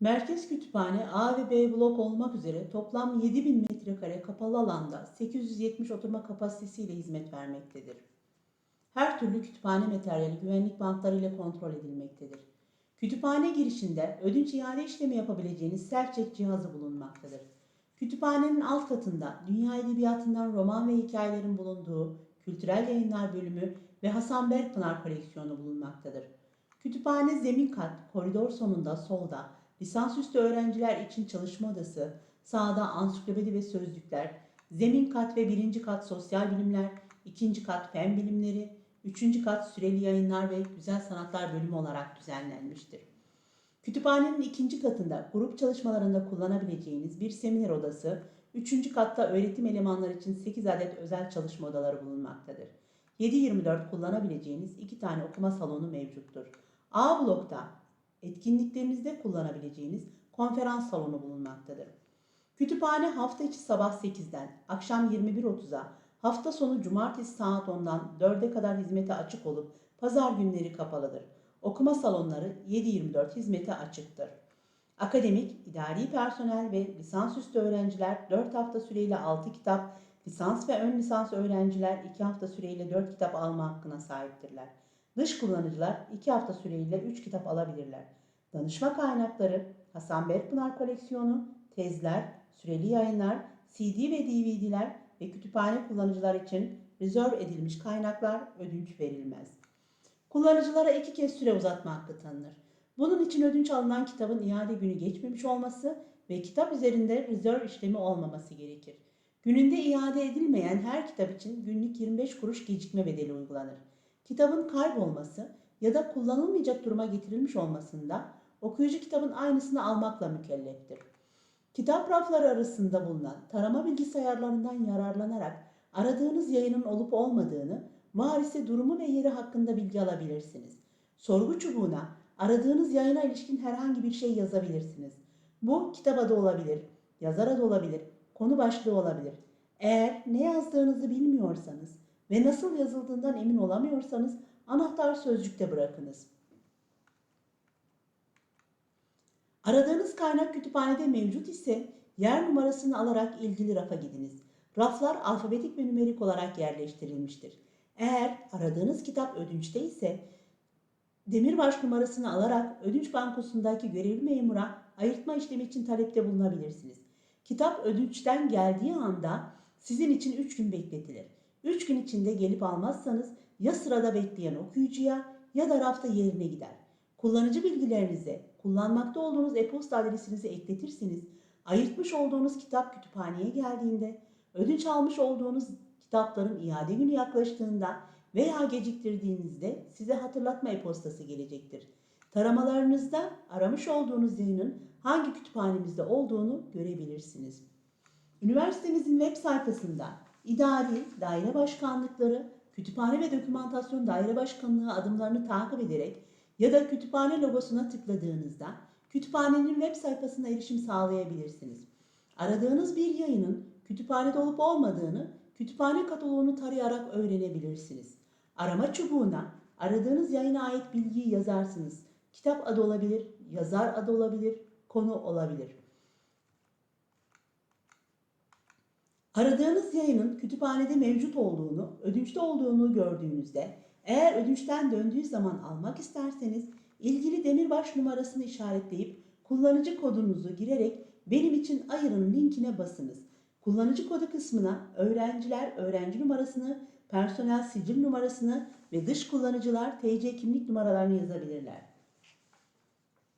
Merkez Kütüphane A ve B blok olmak üzere toplam 7000 metrekare kapalı alanda 870 oturma kapasitesiyle hizmet vermektedir. Her türlü kütüphane materyali güvenlik bantları ile kontrol edilmektedir. Kütüphane girişinde ödünç iade işlemi yapabileceğiniz self-check cihazı bulunmaktadır. Kütüphanenin alt katında dünya edebiyatından roman ve hikayelerin bulunduğu kültürel yayınlar bölümü ve Hasan Berkpınar koleksiyonu bulunmaktadır. Kütüphane zemin kat, koridor sonunda solda, lisansüstü öğrenciler için çalışma odası, sağda ansiklopedi ve sözlükler, zemin kat ve birinci kat sosyal bilimler, ikinci kat fen bilimleri, üçüncü kat süreli yayınlar ve güzel sanatlar bölümü olarak düzenlenmiştir. Kütüphanenin ikinci katında grup çalışmalarında kullanabileceğiniz bir seminer odası, üçüncü katta öğretim elemanları için 8 adet özel çalışma odaları bulunmaktadır. 7-24 kullanabileceğiniz iki tane okuma salonu mevcuttur. A blokta etkinliklerinizde kullanabileceğiniz konferans salonu bulunmaktadır. Kütüphane hafta içi sabah 8'den akşam 21.30'a, hafta sonu cumartesi saat 10'dan 4'e kadar hizmete açık olup pazar günleri kapalıdır. Okuma salonları 7-24 hizmete açıktır. Akademik, idari personel ve lisansüstü öğrenciler 4 hafta süreyle 6 kitap, lisans ve ön lisans öğrenciler 2 hafta süreyle 4 kitap alma hakkına sahiptirler. Dış kullanıcılar 2 hafta süreyle 3 kitap alabilirler. Danışma kaynakları, Hasan Berkpınar koleksiyonu, tezler, süreli yayınlar, CD ve DVD'ler ve kütüphane kullanıcılar için rezerv edilmiş kaynaklar ödünç verilmez. Kullanıcılara iki kez süre uzatma hakkı tanınır. Bunun için ödünç alınan kitabın iade günü geçmemiş olması ve kitap üzerinde rezerv işlemi olmaması gerekir. Gününde iade edilmeyen her kitap için günlük 25 kuruş gecikme bedeli uygulanır. Kitabın kaybolması ya da kullanılmayacak duruma getirilmiş olmasında okuyucu kitabın aynısını almakla mükelleftir. Kitap rafları arasında bulunan tarama bilgisayarlarından yararlanarak aradığınız yayının olup olmadığını, varise durumu ve yeri hakkında bilgi alabilirsiniz. Sorgu çubuğuna aradığınız yayına ilişkin herhangi bir şey yazabilirsiniz. Bu kitap adı olabilir, yazar adı olabilir, konu başlığı olabilir. Eğer ne yazdığınızı bilmiyorsanız ve nasıl yazıldığından emin olamıyorsanız anahtar sözcükte bırakınız. Aradığınız kaynak kütüphanede mevcut ise yer numarasını alarak ilgili rafa gidiniz. Raflar alfabetik ve nümerik olarak yerleştirilmiştir. Eğer aradığınız kitap ödünçte ise demirbaş numarasını alarak ödünç bankosundaki görevli memura ayırtma işlemi için talepte bulunabilirsiniz. Kitap ödünçten geldiği anda sizin için 3 gün bekletilir. 3 gün içinde gelip almazsanız ya sırada bekleyen okuyucuya ya da rafta yerine gider. Kullanıcı bilgilerinize kullanmakta olduğunuz e-posta adresinizi ekletirsiniz. Ayırtmış olduğunuz kitap kütüphaneye geldiğinde, ödünç almış olduğunuz kitapların iade günü yaklaştığında veya geciktirdiğinizde size hatırlatma e-postası gelecektir. Taramalarınızda aramış olduğunuz yayının hangi kütüphanemizde olduğunu görebilirsiniz. Üniversitemizin web sayfasında idari, daire başkanlıkları, kütüphane ve dokümantasyon daire başkanlığı adımlarını takip ederek ya da kütüphane logosuna tıkladığınızda kütüphanenin web sayfasına erişim sağlayabilirsiniz. Aradığınız bir yayının kütüphanede olup olmadığını kütüphane kataloğunu tarayarak öğrenebilirsiniz. Arama çubuğuna aradığınız yayına ait bilgiyi yazarsınız. Kitap adı olabilir, yazar adı olabilir, konu olabilir. Aradığınız yayının kütüphanede mevcut olduğunu, ödünçte olduğunu gördüğünüzde eğer ödünçten döndüğü zaman almak isterseniz ilgili demirbaş numarasını işaretleyip kullanıcı kodunuzu girerek benim için ayırın linkine basınız. Kullanıcı kodu kısmına öğrenciler öğrenci numarasını, personel sicil numarasını ve dış kullanıcılar TC kimlik numaralarını yazabilirler.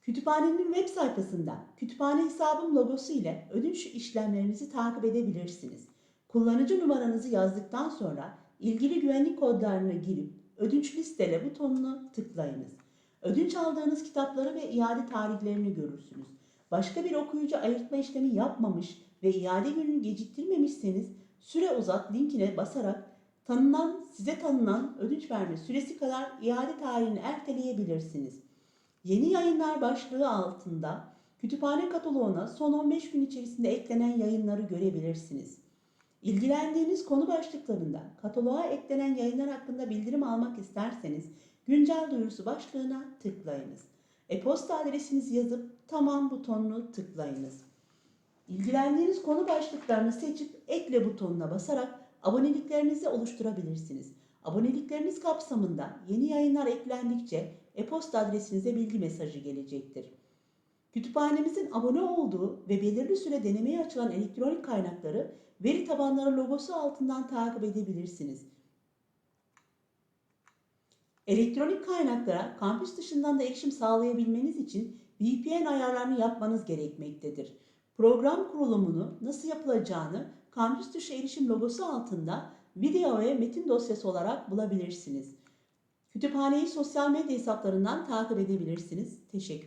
Kütüphanenin web sayfasında kütüphane hesabım logosu ile ödünç işlemlerinizi takip edebilirsiniz. Kullanıcı numaranızı yazdıktan sonra ilgili güvenlik kodlarını girip ödünç listele butonuna tıklayınız. Ödünç aldığınız kitapları ve iade tarihlerini görürsünüz. Başka bir okuyucu ayırtma işlemi yapmamış ve iade gününü geciktirmemişseniz süre uzat linkine basarak tanınan, size tanınan ödünç verme süresi kadar iade tarihini erteleyebilirsiniz. Yeni yayınlar başlığı altında kütüphane kataloğuna son 15 gün içerisinde eklenen yayınları görebilirsiniz. İlgilendiğiniz konu başlıklarında kataloğa eklenen yayınlar hakkında bildirim almak isterseniz güncel duyurusu başlığına tıklayınız. E-posta adresinizi yazıp tamam butonunu tıklayınız. İlgilendiğiniz konu başlıklarını seçip ekle butonuna basarak aboneliklerinizi oluşturabilirsiniz. Abonelikleriniz kapsamında yeni yayınlar eklendikçe e-posta adresinize bilgi mesajı gelecektir. Kütüphanemizin abone olduğu ve belirli süre denemeye açılan elektronik kaynakları veri tabanları logosu altından takip edebilirsiniz. Elektronik kaynaklara kampüs dışından da erişim sağlayabilmeniz için VPN ayarlarını yapmanız gerekmektedir. Program kurulumunu nasıl yapılacağını kampüs dışı erişim logosu altında video ve metin dosyası olarak bulabilirsiniz. Kütüphaneyi sosyal medya hesaplarından takip edebilirsiniz. Teşekkür